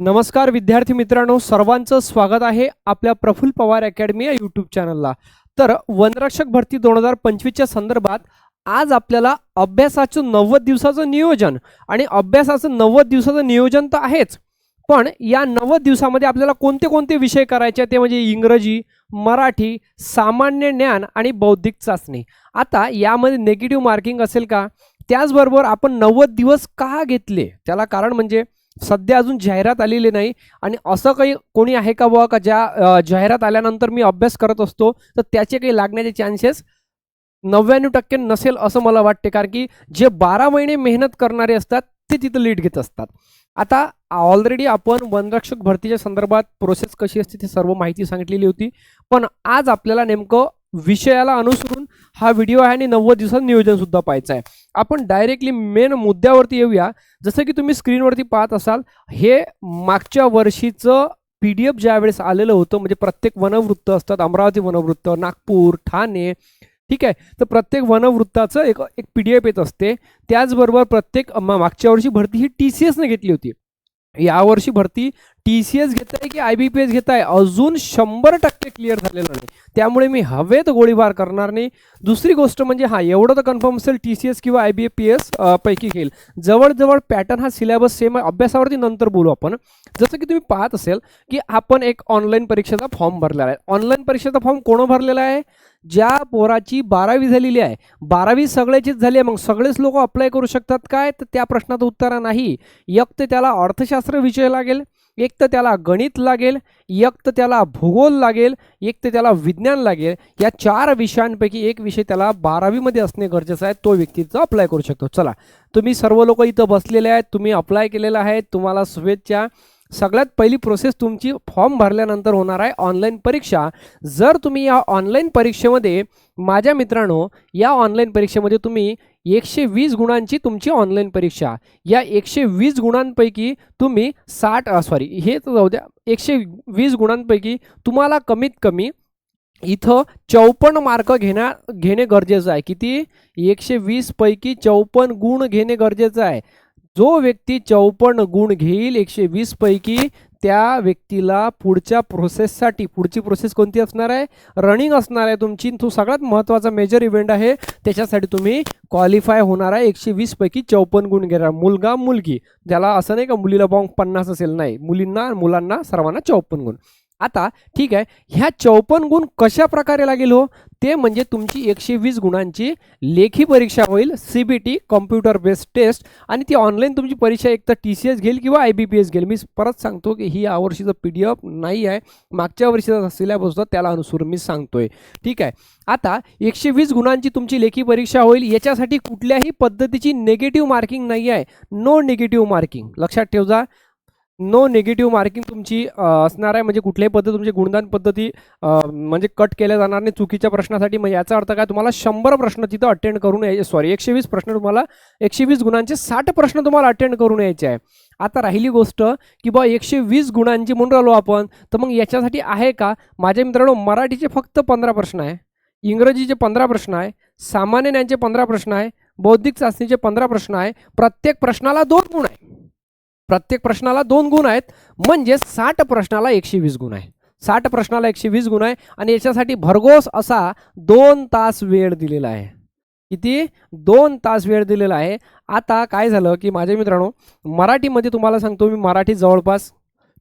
नमस्कार विद्यार्थी मित्रांनो सर्वांचं स्वागत आहे आपल्या प्रफुल्ल पवार अकॅडमी या यूट्यूब चॅनलला तर वनरक्षक भरती दोन हजार पंचवीसच्या संदर्भात आज आपल्याला अभ्यासाचं नव्वद दिवसाचं नियोजन आणि अभ्यासाचं नव्वद दिवसाचं नियोजन तर आहेच पण या नव्वद दिवसामध्ये आपल्याला कोणते कोणते विषय करायचे ते म्हणजे इंग्रजी मराठी सामान्य ज्ञान आणि बौद्धिक चाचणी. आता यामध्ये निगेटिव्ह मार्किंग असेल का? त्याचबरोबर आपण नव्वद दिवस का घेतले? त्याला कारण म्हणजे सध्या अजून जाहिरात आलेली नाही. आणि असं काही कोणी आहे का बुवा का ज्या जाहिरात आल्यानंतर मी अभ्यास करत असतो तर त्याचे काही लागण्याचे चान्सेस नव्याण्णव टक्के नसेल असं मला वाटते. कारण की जे बारा महिने मेहनत करणारे असतात ते तिथं लीड घेत असतात. आता ऑलरेडी आपण वनरक्षक भरतीच्या संदर्भात प्रोसेस कशी असते ते सर्व माहिती सांगितलेली होती. पण आज आपल्याला नेमकं विषयाला अनुसरून हा व्हिडिओ आहे आणि नव्वद दिवसात नियोजन सुद्धा पाहायचं आहे. आपण डायरेक्टली मेन मुद्द्यावरती येऊया. जसं की तुम्ही स्क्रीनवरती पाहत असाल हे मागच्या वर्षीचं पी डी एफ ज्यावेळेस आलेलं होतं म्हणजे प्रत्येक वनवृत्त असतात अमरावती वनवृत्त नागपूर ठाणे ठीक आहे? तर प्रत्येक वनवृत्ताचं एक एक पी डी एफ येत असते. त्याचबरोबर प्रत्येक मागच्या वर्षी भरती ही टी सी एसने घेतली होती. यावर्षी भरती टी सी एस घेत आहे की आय बी पी एस घेत आहे अजून शंभर टक्के क्लिअर झालेलं नाही. त्यामुळे मी हवेत गोळीबार करणार नाही. दुसरी गोष्ट म्हणजे हा एवढं तर कन्फर्म असेल टी सी एस किंवा आय बी पी एस पैकी घेईल. जवळजवळ पॅटर्न हा सिलेबस सेम आहे. अभ्यासावरती नंतर बोलू आपण. जसं की तुम्ही पाहत असेल की आपण एक ऑनलाईन परीक्षेचा फॉर्म भरलेला आहे. ऑनलाईन परीक्षेचा फॉर्म कोण भरलेला आहे? ज्या पोराची बारावी झालेली आहे बारावी सगळ्याचीच झाली आहे मग सगळेच लोक अप्लाय करू शकतात काय? तर त्या प्रश्नाचं उत्तर नाही. एक तर त्याला अर्थशास्त्र विषय लागेल एक तर त्याला गणित लागेल एक तर त्याला भूगोल लागेल एक तर त्याला विज्ञान लागेल. या चार विषयांपैकी एक विषय त्याला बारावीमध्ये असणे गरजेचं आहे तो व्यक्तीचा अप्लाय करू शकतो. चला तुम्ही सर्व लोक इथं बसलेले आहेत तुम्ही अप्लाय केलेलं आहे तुम्हाला शुभेच्छा. सगळ्यात पहिली प्रोसेस तुमची फॉर्म भरल्यानंतर होणार आहे ऑनलाईन परीक्षा. जर तुम्ही या ऑनलाईन परीक्षेमध्ये माझ्या मित्रांनो या ऑनलाईन परीक्षेमध्ये तुम्ही एकशे वीस गुणांची तुमची ऑनलाईन परीक्षा. या एकशे वीस गुणांपैकी तुम्ही साठ सॉरी हे तर जाऊ द्या. एकशे वीस गुणांपैकी तुम्हाला कमीत कमी इथं चौपन्न मार्क घेण्या घेणे गरजेचं आहे. किती? एकशे वीसपैकी चौपन्न गुण घेणे गरजेचं आहे. जो व्यक्ती चौपन्न गुण घेईल एकशे वीस पैकी त्या व्यक्तीला पुढच्या प्रोसेससाठी पुढची प्रोसेस कोणती असणार आहे? रनिंग असणार आहे तुमची. तो सगळ्यात महत्त्वाचा मेजर इव्हेंट आहे. त्याच्यासाठी तुम्ही क्वालिफाय होणार आहे. एकशे वीस पैकी चौपन्न गुण घेणार मुलगा मुलगी. ज्याला असं नाही का मुलीला बॉंग पन्नास असेल? नाही. मुलींना मुलांना सर्वांना चौपन्न गुण. आता ठीक आहे ह्या चौपन्न गुण कशा प्रकारे लागेल हो? ते म्हणजे तुमची एकशे वीस गुणांची लेखी परीक्षा होईल C B T computer based test आणि ती ऑनलाईन तुमची परीक्षा एक तर टी सी एस घेईल किंवा आय बी पी एस घेईल. मी परत सांगतो की ही यावर्षीचं पी डी एफ नाही आहे मागच्या वर्षीचा सिलेबस होता त्याला अनुसरून मी सांगतोय. ठीक आहे आता एकशे वीस गुणांची तुमची लेखी परीक्षा होईल याच्यासाठी कुठल्याही पद्धतीची निगेटिव्ह मार्किंग नाही आहे. नो निगेटिव्ह मार्किंग लक्षात ठेवजा. नो निगेटिव्ह मार्किंग तुमची असणार आहे. म्हणजे कुठल्याही पद्धत तुमची गुणदान पद्धती म्हणजे कट केल्या जाणार नाही चुकीच्या प्रश्नासाठी. म्हणजे याचा अर्थ काय? तुम्हाला शंभर प्रश्न तिथं अटेंड करून यायचे सॉरी एकशे वीस प्रश्न तुम्हाला एकशे वीस गुणांचे साठ प्रश्न तुम्हाला अटेंड करून यायचे आहे. आता राहिली गोष्ट की बा एकशे वीस गुणांची म्हणून राहिलो आपण तर मग याच्यासाठी आहे का? माझ्या मित्रांनो मराठीचे फक्त पंधरा प्रश्न आहे इंग्रजीचे पंधरा प्रश्न आहे सामान्य ज्ञानचे पंधरा प्रश्न आहे बौद्धिक चाचणीचे पंधरा प्रश्न आहे प्रत्येक प्रश्नाला दोन गुण आहे. प्रत्येक प्रश्नाला दोन गुण आहेत. म्हणजे साठ प्रश्नाला एकशे वीस गुण आहे. साठ प्रश्नाला एकशे वीस गुण आहे आणि याच्यासाठी भरघोस असा दोन तास वेळ दिलेला आहे. किती? दोन तास वेळ दिलेला आहे. आता काय झालं की माझ्या मित्रांनो मराठीमध्ये तुम्हाला सांगतो मी मराठी जवळपास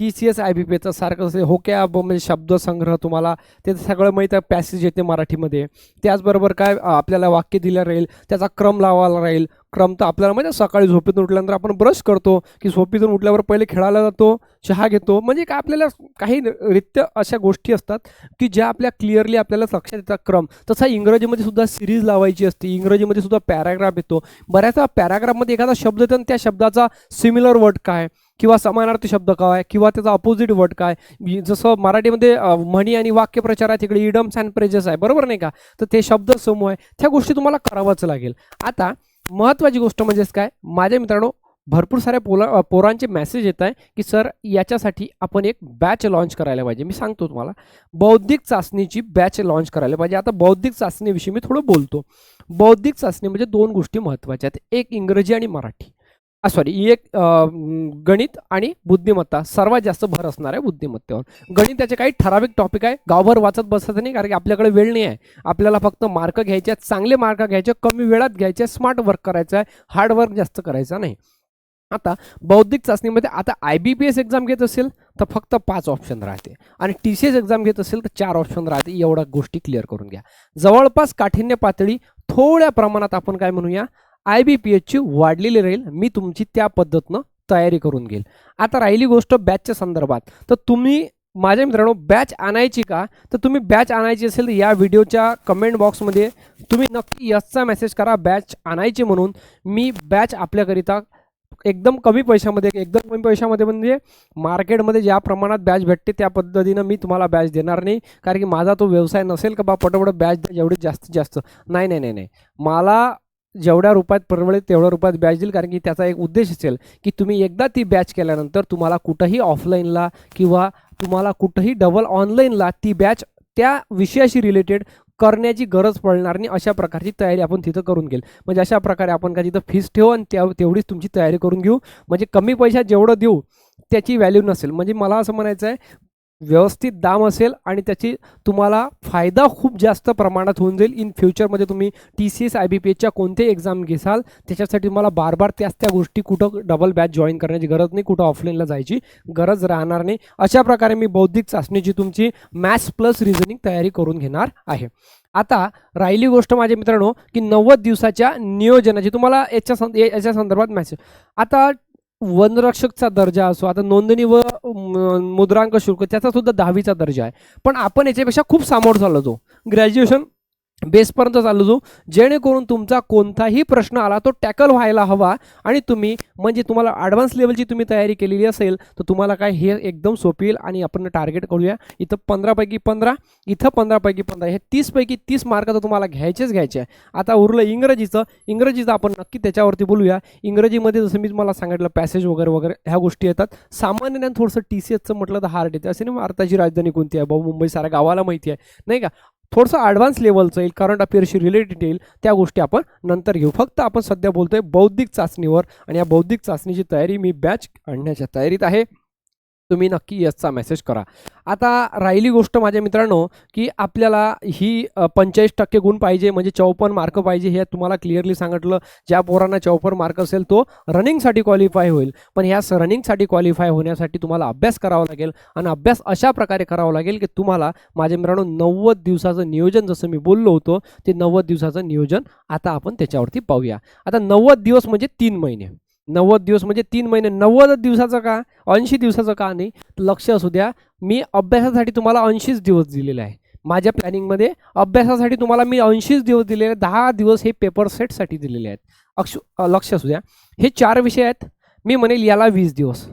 T C S I B P एचं सारखं असे होक्या ब- म्हणजे शब्दसंग्रह तुम्हाला ते सगळं माहीत आहे पॅसेज येते मराठीमध्ये. त्याचबरोबर काय आपल्याला वाक्य दिलं राहील त्याचा क्रम लावायला राहील. क्रम तर आपल्याला माहिती सकाळी झोपेतून उठल्यानंतर आपण ब्रश करतो की झोपेतून उठल्यावर पहिले खेळायला जातो चहा घेतो. म्हणजे काय आपल्याला काही रित्य अशा गोष्टी असतात की ज्या आपल्या क्लिअरली आपल्याला लक्षात येतात क्रम. तसा इंग्रजीमध्ये सुद्धा सिरीज लावायची असते इंग्रजीमध्ये सुद्धा पॅराग्राफ येतो. बऱ्याचदा पॅराग्राफमध्ये एखादा शब्द येतो आणि त्या शब्दाचा सिमिलर वर्ड काय? किंवा समानार्थी शब्द काय किंवा त्याचा अपोजिट वर्ड काय. जसं मराठीमध्ये म्हणी आणि वाक्यप्रचार आहे तिकडे इडम्स अँड प्रेजेस आहे बरोबर नाही का? तर ते शब्द समूह आहे. त्या गोष्टी तुम्हाला करावंच लागेल. आता महत्त्वाची गोष्ट म्हणजेच काय? माझ्या मित्रांनो भरपूर साऱ्या पोला पोरांचे मेसेज येत आहे की सर याच्यासाठी आपण एक बॅच लॉन्च करायला पाहिजे. मी सांगतो तुम्हाला. बौद्धिक चाचणीची बॅच लॉन्च करायला पाहिजे. आता बौद्धिक चाचणीविषयी मी थोडं बोलतो. बौद्धिक चाचणी म्हणजे दोन गोष्टी महत्त्वाच्या आहेत. एक इंग्रजी आणि मराठी. सॉरी एक गणित आणि बुद्धिमत्ता सर्वात जास्त भर असणार आहे बुद्धिमत्तेवर. गणिताचे काही ठराविक टॉपिक आहे. गावभर वाचत बसायचं नाही कारण की आपल्याकडे वेळ नाही आहे. आपल्याला फक्त मार्क घ्यायचे आहेत चांगले मार्क घ्यायचे कमी वेळात घ्यायचे स्मार्ट वर्क करायचं आहे हार्ड वर्क जास्त करायचं नाही. आता बौद्धिक चाचणीमध्ये आता I B P S exam घेत असेल तर फक्त पाच ऑप्शन राहते. आणि टी सी एस एक्झाम घेत असेल तर चार ऑप्शन राहते. एवढ्या गोष्टी क्लिअर करून घ्या. जवळपास काठिण्य पातळी थोड्या प्रमाणात आपण काय म्हणूया? आय बी पी एचची वाढलेली राहील. मी तुमची त्या पद्धतीनं तयारी करून घेईल. आता राहिली गोष्ट बॅचच्या संदर्भात. तर तुम्ही माझ्या मित्रांनो बॅच आणायची का? तर तुम्ही बॅच आणायची असेल तर या व्हिडिओच्या कमेंट बॉक्समध्ये तुम्ही नक्की यसचा मेसेज करा. बॅच आणायची म्हणून मी बॅच आपल्याकरिता एकदम कमी पैशामध्ये एकदम कमी पैशामध्ये म्हणजे मार्केटमध्ये ज्या प्रमाणात बॅच भेटते त्या पद्धतीनं मी तुम्हाला बॅच देणार नाही. कारण की माझा तो व्यवसाय नसेल का बा पटपट बॅच द्या जेवढी जास्तीत जास्त. नाही नाही नाही नाही. मला जेवढ्या रुपयात परवडेल तेवढ्या रुपयात बॅच देईल. कारण की त्याचा एक उद्देश असेल की तुम्ही एकदा ती बॅच केल्यानंतर तुम्हाला कुठंही ऑफलाईनला किंवा तुम्हाला कुठंही डबल ऑनलाईनला ती बॅच त्या विषयाशी रिलेटेड करण्याची गरज पडणार नाही अशा प्रकारची तयारी आपण तिथं करून घेईल. म्हणजे अशा प्रकारे आपण का तिथं फीस ठेवू आणि त्या तेवढीच तुमची तयारी करून घेऊ. म्हणजे कमी पैशात जेवढं देऊ त्याची व्हॅल्यू नसेल. म्हणजे मला असं म्हणायचं आहे व्यवस्थित दाम असेल आणि त्याची तुम्हाला फायदा खूप जास्त प्रमाणात होऊन जाईल. इन फ्युचरमध्ये तुम्ही T C S I B P एचच्या कोणतेही एक्झाम घेसाल त्याच्यासाठी तुम्हाला बार बार त्याच त्या गोष्टी कुठं डबल बॅच जॉईन करण्याची गरज नाही कुठं ऑफलाईनला जायची गरज राहणार नाही. अशा प्रकारे मी बौद्धिक चाचणीची तुमची मॅथ्स प्लस रिझनिंग तयारी करून घेणार आहे. आता राहिली गोष्ट माझ्या मित्रांनो की नव्वद दिवसाच्या नियोजनाची. तुम्हाला याच्या सं याच्या संदर्भात मॅसेज आता वनरक्षकचा दर्जा असो आता नोंदणी व मुद्रांक शुल्क त्याचा सुद्धा दहावीचा दर्जा आहे. पण आपण याच्यापेक्षा खूप सामोर झालो तो ग्रॅज्युएशन बेसपर्यंत चाललो जो जेणेकरून तुमचा कोणताही प्रश्न आला तो टॅकल व्हायला हवा आणि तुम्ही म्हणजे तुम्हाला ॲडव्हान्स लेवलची तुम्ही तयारी केलेली असेल तर तुम्हाला काय हे एकदम सोपी येईल आणि आपण टार्गेट करूया. इथं पंधरापैकी पंधरा इथं पंधरापैकी पंधरा हे तीसपैकी तीस मार्क तर तुम्हाला घ्यायचेच घ्यायचे. आहे आता उरलं इंग्रजीचं इंग्रजीचं आपण नक्की त्याच्यावरती बोलूया. इंग्रजीमध्ये जसं मी तुम्हाला सांगितलं पॅसेज वगैरे वगैरे ह्या गोष्टी येतात. सामान्य ज्ञान थोडंसं टी सी एसचं म्हटलं तर हार्ड येते. असं नाही भारताची राजधानी कोणती आहे? भाऊ मुंबई साऱ्या गावाला माहिती आहे. नाही का? थोडंसं ॲडव्हान्स लेवलचं येईल करंट अफेअरशी रिलेटेड येईल त्या गोष्टी आपण नंतर घेऊ. फक्त आपण सध्या बोलतोय बौद्धिक चाचणीवर आणि या बौद्धिक चाचणीची तयारी मी बॅच आणण्याच्या तयारीत आहे. तुम्ही नक्की येसचा मेसेज करा. आता राहिली गोष्ट माझ्या मित्रांनो की आपल्याला ही पंचेचाळीस टक्के गुण पाहिजे म्हणजे चौपन्न मार्क पाहिजे हे तुम्हाला क्लिअरली सांगितलं. ज्या पोरांना चौपन्न मार्क असेल तो रनिंगसाठी क्वालिफाय होईल. पण ह्या रनिंगसाठी क्वालिफाय होण्यासाठी तुम्हाला अभ्यास करावा लागेल आणि अभ्यास अशा प्रकारे करावा लागेल की तुम्हाला माझ्या मित्रांनो नव्वद दिवसाचं नियोजन जसं मी बोललो होतो ते नव्वद दिवसाचं नियोजन आता आपण त्याच्यावरती पाहूया. आता नव्वद दिवस म्हणजे तीन महिने. नव्वद दिवस म्हणजे तीन महिने. नव्वद दिवसाचं का? ऐंशी दिवसाचं का नाही? लक्ष असू द्या. मी अभ्यासासाठी तुम्हाला ऐंशीच दिवस दिलेले आहे. माझ्या प्लॅनिंगमध्ये अभ्यासासाठी तुम्हाला मी ऐंशीच दिवस दिलेले दहा दिवस हे पेपर सेटसाठी दिलेले आहेत. अक्ष लक्ष असू द्या. हे चार विषय आहेत. मी म्हणेल याला वीस दिवस.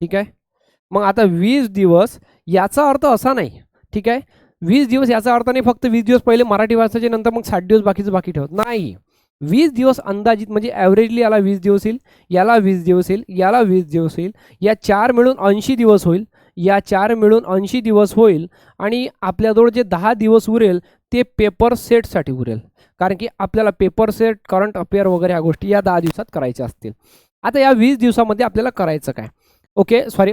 ठीक आहे? मग आता वीस दिवस याचा अर्थ असा नाही. ठीक आहे? वीस दिवस याचा अर्थ नाही. फक्त वीस दिवस पहिले मराठी वाचायचे नंतर मग साठ दिवस बाकीचं बाकी ठेवत. नाही. वीस दिवस अंदाजित म्हणजे ॲव्हरेजली याला वीस दिवस येईल याला वीस दिवस येईल याला वीस दिवस येईल या चार मिळून ऐंशी दिवस होईल या चार मिळून ऐंशी दिवस होईल आणि आपल्याजवळ जे दहा दिवस उरेल ते पेपर सेटसाठी उरेल. कारण की आपल्याला पेपर सेट करंट अफेअर वगैरे ह्या गोष्टी या दहा दिवसात करायच्या असतील. आता या वीस दिवसामध्ये आपल्याला करायचं काय? ओके सॉरी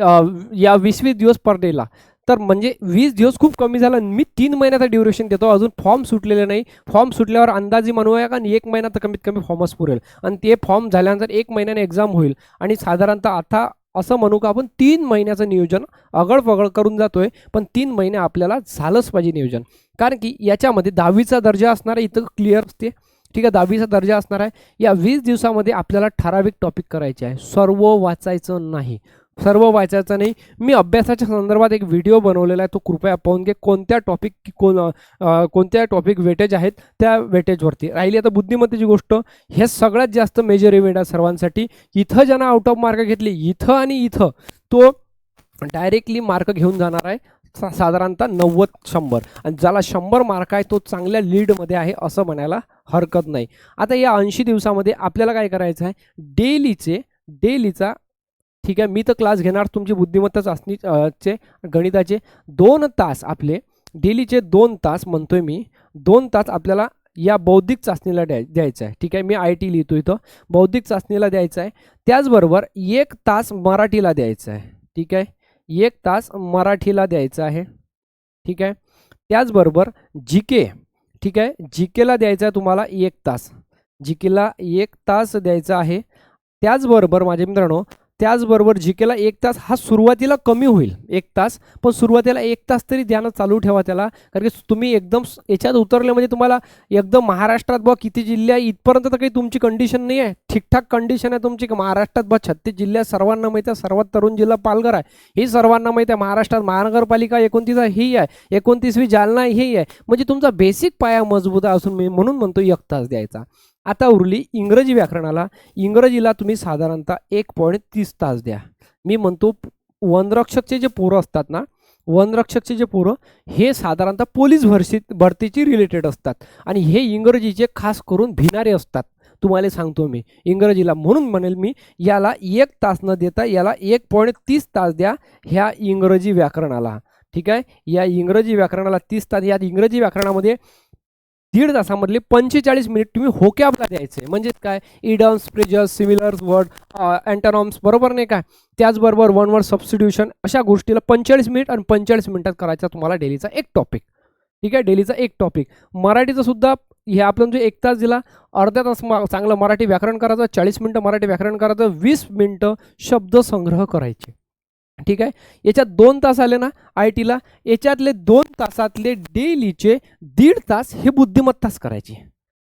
या वीस वीस दिवस पर डेला तर म्हणजे वीस दिवस खूप कमी झालं मी तीन महिन्याचा ड्युरेशन देतो. अजून फॉर्म सुटलेले नाही. फॉर्म सुटल्यावर अंदाजे म्हणूया का एक महिना तर कमीत कमी फॉर्मच पुरेल. आणि ते फॉर्म झाल्यानंतर एक महिन्याने एक्झाम होईल. आणि साधारणतः आता असं म्हणू का आपण तीन महिन्याचं नियोजन अगळपगळ करून जातो आहे पण तीन महिने आपल्याला झालंच पाहिजे नियोजन. कारण की याच्यामध्ये दहावीचा दर्जा असणार आहे इथं क्लिअर असते. ठीक आहे दहावीचा दर्जा असणार आहे. या वीस दिवसामध्ये आपल्याला ठराविक टॉपिक करायचे आहे. सर्व वाचायचं नाही. सर्व वाचायचं नाही. मी अभ्यासाच्या संदर्भात एक व्हिडिओ बनवलेला आहे. तो कृपया पाहून घे कोणत्या टॉपिक कोण कोणत्या टॉपिक वेटेज आहेत त्या वेटेजवरती राहिली आता बुद्धिमत्तेची गोष्ट. हे सगळ्यात जास्त मेजर इव्हेंट आहे सर्वांसाठी. इथं ज्यांना आउट ऑफ मार्क घेतली इथं आणि इथं तो डायरेक्टली मार्क घेऊन जाणार आहे. सा साधारणतः नव्वद शंभर. आणि ज्याला शंभर मार्क आहे तो चांगल्या लीडमध्ये आहे असं म्हणायला हरकत नाही. आता या ऐंशी दिवसामध्ये आपल्याला काय करायचं आहे? डेलीचे डेलीचा ठीक आहे मी तर क्लास घेणार तुमची बुद्धिमत्ता चाचणी चे गणिताचे दोन तास आपले डेलीचे दोन तास म्हणतोय मी दोन तास आपल्याला या बौद्धिक चाचणीला द्याय द्यायचं आहे. ठीक आहे मी आय टी लिहितो इथं. बौद्धिक चाचणीला द्यायचं आहे. त्याचबरोबर एक तास मराठीला द्यायचं आहे. ठीक आहे एक तास मराठीला द्यायचं आहे. ठीक आहे त्याचबरोबर जी के ठीक आहे जी केला द्यायचा आहे तुम्हाला एक तास. जी केला एक तास द्यायचा आहे. त्याचबरोबर माझे मित्रांनो त्याचबरोबर जी केला एक तास हा सुरुवातीला कमी होईल एक तास पण सुरुवातीला एक तास तरी ध्यान चालू ठेवा त्याला. कारण की तुम्ही एकदम याच्यात उतरले म्हणजे तुम्हाला एकदम महाराष्ट्रात बघा किती जिल्हे आहे इथपर्यंत तर काही तुमची कंडिशन नाही आहे ठीकठाक कंडिशन आहे तुमची महाराष्ट्रात बा छत्तीस जिल्ह्यात सर्वांना माहिती आहे सर्वात तरुण जिल्हा पालघर आहे. ही सर्वांना माहिती आहे महाराष्ट्रात महानगरपालिका एकोणतीस आहे ही आहे. एकोणतीसवी जालना ही आहे. म्हणजे तुमचा बेसिक पाया मजबूत आहे असून मी म्हणून म्हणतो एक तास द्यायचा. आता उरली इंग्रजी व्याकरणाला. इंग्रजीला तुम्ही साधारणतः एक पॉईंट तीस तास द्या. मी म्हणतो वनरक्षकचे जे पोरं असतात ना वनरक्षकचे जे पोरं हे साधारणतः पोलीस भरती भरतीची रिलेटेड असतात. आणि हे इंग्रजीचे खास करून भिणारे असतात. तुम्हाला सांगतो मी. इंग्रजीला म्हणून म्हणेल मी याला एक तास न देता याला एक पॉईंट तीस तास द्या ह्या इंग्रजी व्याकरणाला. ठीक आहे? या इंग्रजी व्याकरणाला तीस तास या इंग्रजी व्याकरणामध्ये दीड तासामधले पंचेचाळीस मिनिट तुम्ही होक्याबला द्यायचे? म्हणजेच काय? Idioms phrases similars word antonyms बरोबर नाही काय त्याचबरोबर वन वर्ड सबस्टिट्यूशन अशा गोष्टीला पंचेचाळीस मिनिट आणि पंचेचाळीस मिनिटात करायचा तुम्हाला डेलीचा एक टॉपिक ठीक आहे? डेलीचा एक टॉपिक मराठीचं सुद्धा हे आपण जो एक तास दिला अर्धा तास मा- चांगलं मराठी व्याकरण करायचं चाळीस मिनटं मराठी व्याकरण करायचं वीस मिनटं शब्दसंग्रह करायचे. ठीक आहे? याच्यात दोन तास आले ना आय टीला. याच्यातले दोन तासातले डेलीचे दीड तास हे बुद्धिमत्ताच करायची.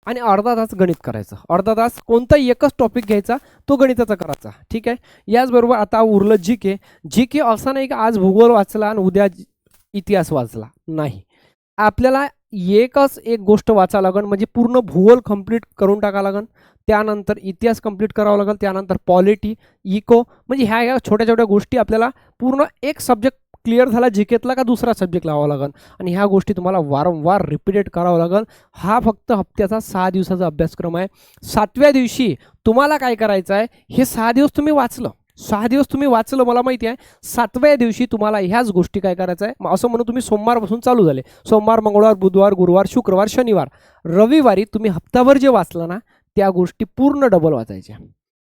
आणि अर्धा तास गणित करायचं. अर्धा तास कोणता एकच टॉपिक घ्यायचा तो गणिताचा करायचा. ठीक आहे? याचबरोबर आता उरलं जी के जी के असं नाही की आज भूगोल वाचला आणि उद्या इतिहास वाचला. नाही. आपल्याला एकच एक गोष्ट वाचा लागन म्हणजे पूर्ण भूगोल कंप्लीट करून टाका लागन. त्यानंतर इतिहास कंप्लीट करावा लागेल त्यानंतर पॉलिटी इको म्हणजे ह्या ह्या छोट्या छोट्या गोष्टी आपल्याला पूर्ण एक सब्जेक्ट क्लिअर झाला जिकेतला का दुसरा सब्जेक्ट लावावा लागेल आणि ह्या गोष्टी तुम्हाला वारंवार रिपीटेड करावं लागेल हा फक्त हप्त्याचा सहा दिवसाचा अभ्यासक्रम आहे. सातव्या दिवशी तुम्हाला काय करायचं आहे हे सहा दिवस तुम्ही वाचलं. सहा दिवस तुम्ही वाचलं मला माहिती आहे. सातव्या दिवशी तुम्हाला ह्याच गोष्टी काय करायचं आहे? मग असं म्हणून तुम्ही सोमवारपासून चालू झाले. सोमवार मंगळवार बुधवार गुरुवार शुक्रवार शनिवार. रविवारी तुम्ही हप्ताभर जे वाचलं ना त्या गोष्टी पूर्ण डबल वाचायच्या.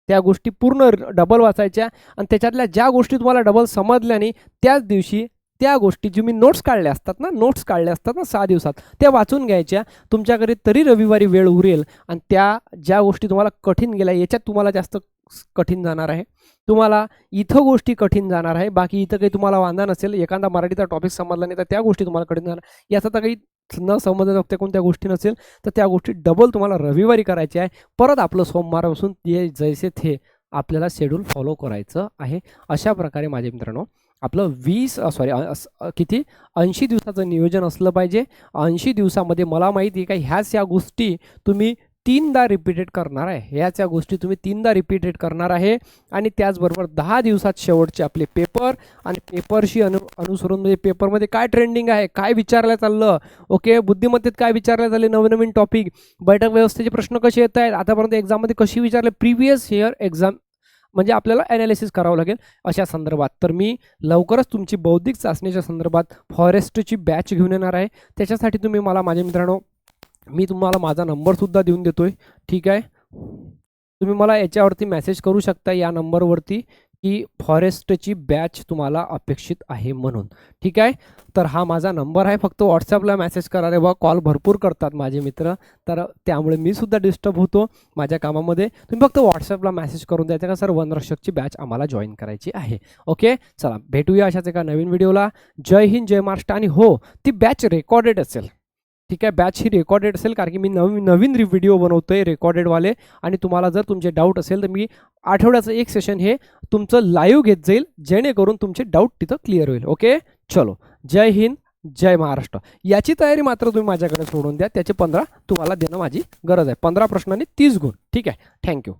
त्या गोष्टी पूर्ण डबल वाचायच्या आणि त्याच्यातल्या ज्या गोष्टी तुम्हाला डबल समजल्या नाही त्याच दिवशी त्या गोष्टी जी मी नोट्स काढल्या असतात ना नोट्स काढल्या असतात ना सहा दिवसात त्या वाचून घ्यायच्या. तुमच्याकडे तरी रविवारी वेळ उरेल आणि त्या ज्या गोष्टी तुम्हाला कठीण गेल्या याच्यात तुम्हाला जास्त कठीण जाणार आहे. तुम्हाला इथं गोष्टी कठीण जाणार आहे. बाकी इथं काही तुम्हाला वांधा नसेल एखादा मराठीचा टॉपिक समजला नाही तर त्या गोष्टी तुम्हाला कठीण जाणार. याचा तर काही न समजत त्या कोणत्या गोष्टी नसेल तर त्या गोष्टी डबल तुम्हाला रविवारी करायच्या आहे. परत आपलं सोमवारपासून ते जैसे थे आपल्याला शेड्यूल फॉलो करायचं आहे. अशा प्रकारे माझे मित्रांनो आपलं वीस सॉरी किती? ऐंशी दिवसाचं नियोजन असलं पाहिजे. ऐंशी दिवसामध्ये मला माहिती आहे का ह्याच या गोष्टी तुम्ही तीनदा रिपीटेड करणार आहे. ह्याच या गोष्टी तुम्ही तीनदा रिपीटेड करणार आहे. आणि त्याचबरोबर दहा दिवसात शेवटचे आपले पेपर आणि पेपरशी अनु अनुसरून म्हणजे पेपरमध्ये काय ट्रेंडिंग आहे काय विचारलं चाललं? ओके बुद्धिमत्तेत काय विचारलं चालले? नवनवीन टॉपिक बैठक व्यवस्थेचे प्रश्न कसे येत आहेत? आतापर्यंत एक्झाममध्ये कशी विचारले? प्रिव्हियस इयर एक्झाम म्हणजे आपल्याला ॲनालिसिस करावं लागेल अशा संदर्भात. तर मी लवकरच तुमची बौद्धिक चाचणीच्या संदर्भात फॉरेस्टची बॅच घेऊन येणार आहे. त्याच्यासाठी तुम्ही मला माझ्या मित्रांनो मी तुम्हाला माझा नंबरसुद्धा देऊन देतो आहे ठीक आहे? तुम्ही मला याच्यावरती मेसेज करू शकता या नंबरवरती की फॉरेस्टची बॅच तुम्हाला अपेक्षित आहे म्हणून. ठीक आहे? तर हा माझा नंबर आहे. फक्त व्हॉट्सअपला मेसेज करा रे बा कॉल भरपूर करतात माझे मित्र. तर त्यामुळे मी सुद्धा डिस्टर्ब होतो माझ्या कामामध्ये. तुम्ही फक्त व्हॉट्सअपला मेसेज करून द्यायचा का सर वनरक्षकची बॅच आम्हाला जॉईन करायची आहे. ओके चला भेटूया अशाच एका नवीन व्हिडिओला जय हिंद जय महाराष्ट्र. आणि हो ती बॅच रेकॉर्डेड असेल. ठीक आहे बॅच ही रेकॉर्डेड असेल कारण की मी नवीन नवीन व्हिडिओ आहे रेकॉर्डेडवाले आणि तुम्हाला जर तुमचे डाऊट असेल तर मी आठवड्याचं एक सेशन हे तुमचं लाईव्ह घेत जाईल जेणेकरून तुमचे डाऊट तिथं क्लिअर होईल. ओके चलो. जय हिंद जय महाराष्ट्र. याची तयारी मात्र तुम्ही माझ्याकडे सोडून द्या. त्याचे पंधरा तुम्हाला देणं माझी गरज आहे. पंधरा प्रश्नांनी तीस गुण. ठीक आहे? थँक्यू